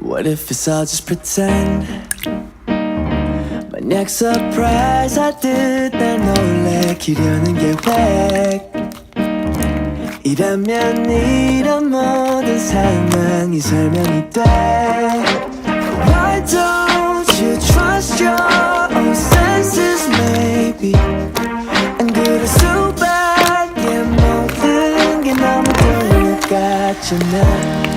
What if it's all just pretend? 만약 surprise 하듯 날 놀래키려는 계획 이라면 이런 모든 상황이 설명이 돼 Why don't you trust your own senses maybe 안 그럴 수밖에 모든 게 너무 돌려 같잖아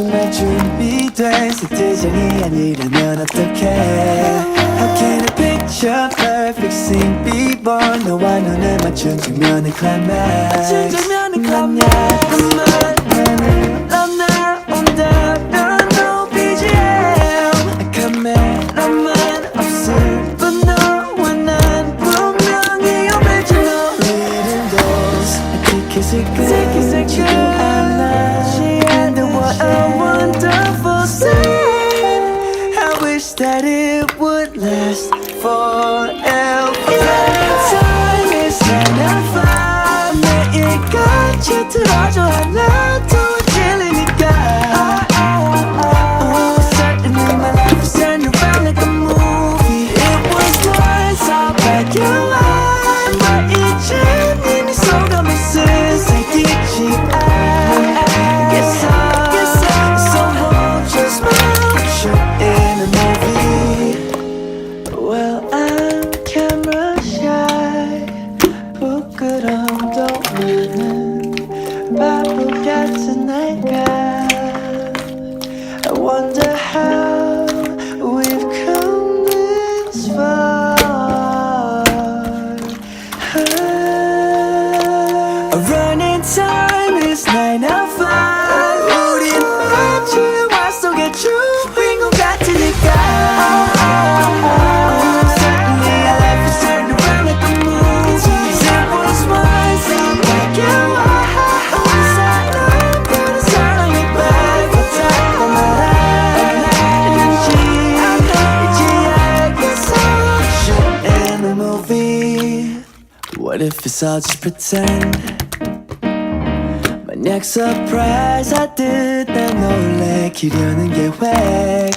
정말 준비된 세트장이 아니라면 어떡해 How can I picture perfect scene before 너와 눈을 맞춘 장면의 climax 장면의 climax that it would last forever morning, battle gets a. I wonder how we've come this far. Running time is nine hours. What if it's all just pretend? 만약 surprise 하듯 날 놀래키려는 계획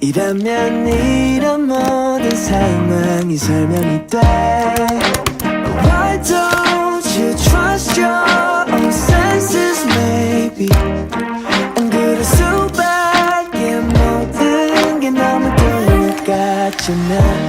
이라면 이런 모든 상황이 설명이 돼 Why don't you trust your own senses maybe 안 그럴 수밖에 모든 게 너무 돌려 같잖아